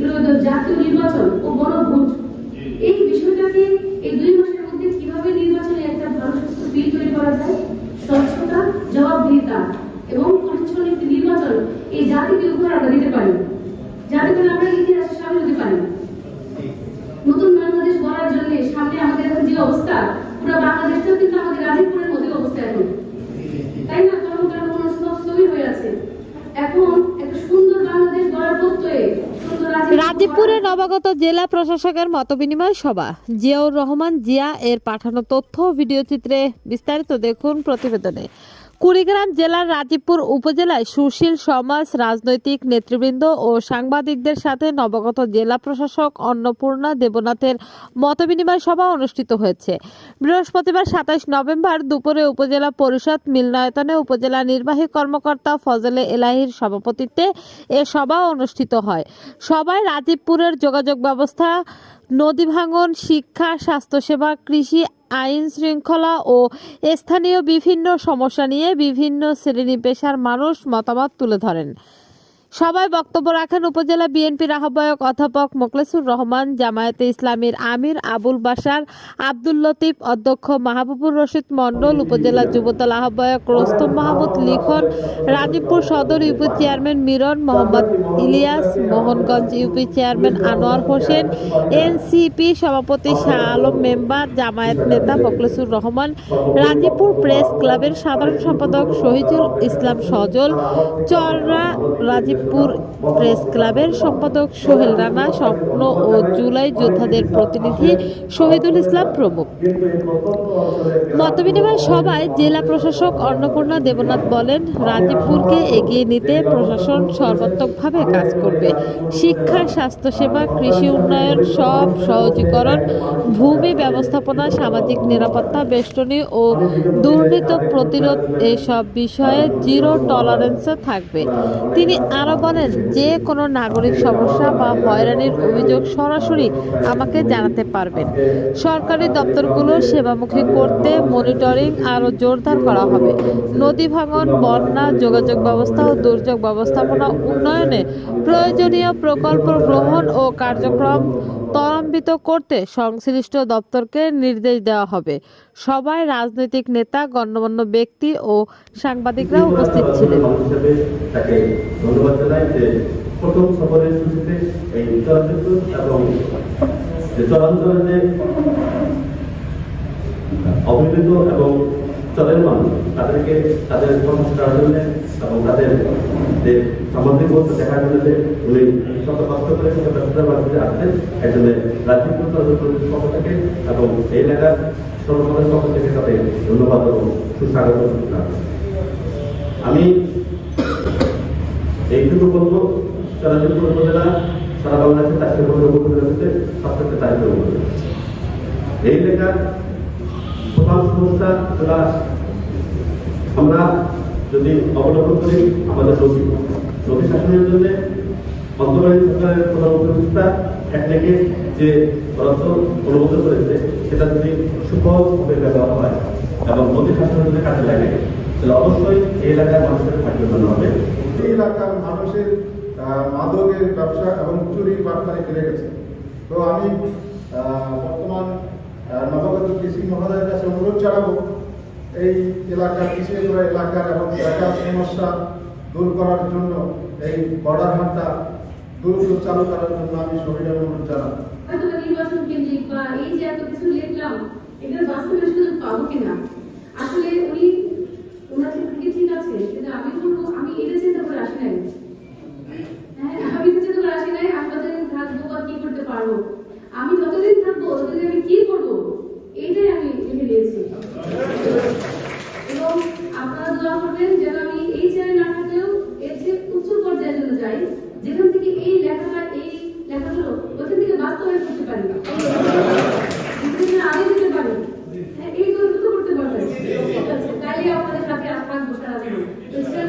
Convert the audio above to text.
ত্রয়োদশ জাতীয় নির্বাচন ও গণভোট। এই বিষয়টাকে এই দুই মাসের মধ্যে কীভাবে নির্বাচনে একটা ভালো সুস্থ বিল তৈরি করা যায়, স্বচ্ছতা, জবাবদিহিতা এবং পরিচ্ছন্ন একটি নির্বাচন এই জাতিকে উপহার আমরা দিতে পারি। যাতে করে আমরা ইতিহাসে সামনে হতে পারি। নতুন বাংলাদেশ গড়ার জন্য সামনে আমাদের এখন যে অবস্থা, পুরো বাংলাদেশটাও কিন্তু আমাদের রাজীবপুরের মধ্যে অবস্থা এখন তাই না কর্মকাণ্ড মনস্তব স্থবির হয়ে আছে এখন একটা সুন্দর বাংলাদেশ গড়ার প্রত্যয়ে রাজীবপুরে নবাগত জেলা প্রশাসকের মতবিনিময় সভা। জিয়াউর রহমান জিয়া এর পাঠানো তথ্য ভিডিও চিত্রে বিস্তারিত দেখুন প্রতিবেদনে। কুড়িগ্রাম জেলার রাজীবপুর উপজেলায় সুশীল সমাজ, রাজনৈতিক নেতৃবৃন্দ ও সাংবাদিকদের সাথে নবগত জেলা প্রশাসক অন্নপূর্ণা দেবনাথের মতবিনিময় সভা অনুষ্ঠিত হয়েছে। বৃহস্পতিবার সাতাইশ নভেম্বর দুপুরে উপজেলা পরিষদ মিলনায়তনে উপজেলা নির্বাহী কর্মকর্তা ফজলে এলাহির সভাপতিত্বে এ সভা অনুষ্ঠিত হয়। সভায় রাজীবপুরের যোগাযোগ ব্যবস্থা নদী ভাঙন শিক্ষা, স্বাস্থ্যসেবা, কৃষি, আইন শৃঙ্খলা ও স্থানীয় বিভিন্ন সমস্যা নিয়ে বিভিন্ন শ্রেণি পেশার মানুষ মতামত তুলে ধরেন। সবাই বক্তব্য রাখেন উপজেলা বিএনপির আহ্বায়ক অধ্যাপক মোকলেসুর রহমান, জামায়াতে ইসলামীর আমির আবুল বাশার, আব্দুল লতিফ অধ্যক্ষ মাহবুবুর রশিদ মণ্ডল, উপজেলা যুবদল আহ্বায়ক রোস্তম মাহমুদ লিখন, রাজীবপুর সদর UP chairman Miron Mohammad Ilias, Mohanganj UP chairman Anwar Hossain, NCP সভাপতি শাহ আলম মেম্বার, জামায়াত নেতা মোকলেসুর রহমান, রাজীবপুর প্রেস ক্লাবের সাধারণ সম্পাদক শহীদুল ইসলাম সজল, চররা রাজীবপুর প্রেস ক্লাবের সম্পাদক সোহেল রানা, স্বপ্ন ও জুলাই যোদ্ধাদের প্রতিনিধি শহীদুল ইসলাম প্রমুখ। মতবিনিময় সভায় জেলা প্রশাসক অন্নপূর্ণা দেবনাথ বলেন, রাজীবপুরকে এগিয়ে নিতে প্রশাসন সর্বাত্মকভাবে কাজ করবে। শিক্ষা, স্বাস্থ্যসেবা, কৃষি উন্নয়ন সব সহজীকরণ, ভূমি ব্যবস্থাপনা, সামাজিক নিরাপত্তা, বেষ্টনী ও দুর্নীতি প্রতিরোধ এসব বিষয়ে জিরো টলারেন্সে থাকবে। তিনি আরও বলেন, যে কোনো নাগরিক সমস্যা বা হয়রানির অভিযোগ সরাসরি আমাকে জানাতে পারবেন। সরকারি দপ্তরগুলো সেবামুখী করতে মনিটরিং আরও জোরদার করা হবে। নদী ভাঙন, বন্যা, যোগাযোগ ব্যবস্থা ও দুর্যোগ ব্যবস্থাপনা উন্নয়নে প্রয়োজনীয় প্রকল্প গ্রহণ ও কার্যক্রম ত্বরান্বিত করতে সংশ্লিষ্ট দপ্তরকে নির্দেশ দেওয়া হবে। সবাই রাজনৈতিক নেতা, গণ্যমান্য ব্যক্তি ও সাংবাদিকরা উপস্থিত ছিলেন। তাকে যে প্রথম সফরের শুরুতে এই চলচ্চিত্র এবং চলাঞ্চলের যে অবহেলিত এবং চলমান তাদেরকে তাদের কর্মসূচার জন্য এবং তাদের যে সামাজিক বলতে দেখার জন্য যে উনি শত কষ্ট করে শত ব্যবসার মাধ্যমে আসছেন রাজীব চলচ্চিত্রের পক্ষ থেকে এবং এই এলাকার সর্বসাধারণের পক্ষ থেকে তাদের ধন্যবাদ এবং সুস্বাগত। আমি এইটুকু বলব চলচ্চিত্র উপজেলা সারা বাংলাদেশে চারশো পনেরো উপজেলাতে সবথেকে দায়িত্ব করবে এই লেখার প্রধান সমস্যা যেটা আমরা যদি অবলম্বন করি আমাদের নদী নদী শাসনের জন্য অন্তর্বর্তী সরকারের প্রধান উপদেষ্টা একদিকে যে বরাদ্দ অনুমোদন করেছে সেটা যদি সুফলভাবে ব্যবহার হয় এবং নদী শাসনের কাজে লাগে, তাহলে অবশ্যই এই এলাকার মানুষের ভাগ্যবান হবে। এই এলাকার মানুষের মাদকের ব্যবসা এবং চুরির বাটপারে বেড়ে গেছে। তো আমি বর্তমান নবাগত কৃষি মহোদয়ের কাছে অনুরোধ জানাব, এই এলাকার পিছিয়ে পড়া এলাকার এবং এলাকার সমস্যা দূর করার জন্য এই বর্ডার হাটটা দ্রুত চালু করার জন্য আমি সবাইকে অনুরোধ জানাব হয়তো নির্বাচন কেন্দ্রিক বা এই যে এত কিছু লিখলাম এটার বাস্তবে সুযোগ পাবো কিনা আসলে উনি ওনার থেকে ঠিক আছে কিন্তু আমি বলব আমি এটা চিন্তা করে আসি নাই আমি তো চিন্তা করে আসি নাই আমি থাকব বা কি করতে পারব আমি যতদিন থাকব ততদিন আমি কি করব এইটাই আমি লিখে দিয়েছি এবং আপনারা দোয়া করবেন যেন আমি এই চেয়ারে না থাকলেও এর চেয়ে উচ্চ পর্যায়ের জন্য যাই, যেখান থেকে এই লেখাটা এই লেখাগুলো ওখান থেকে বাস্তবায়ন করতে পারি আগে দিতে পারি। এইগুলো করতে পারবেন তাইলে আপনাদের কাছে আপনার বসে আসবে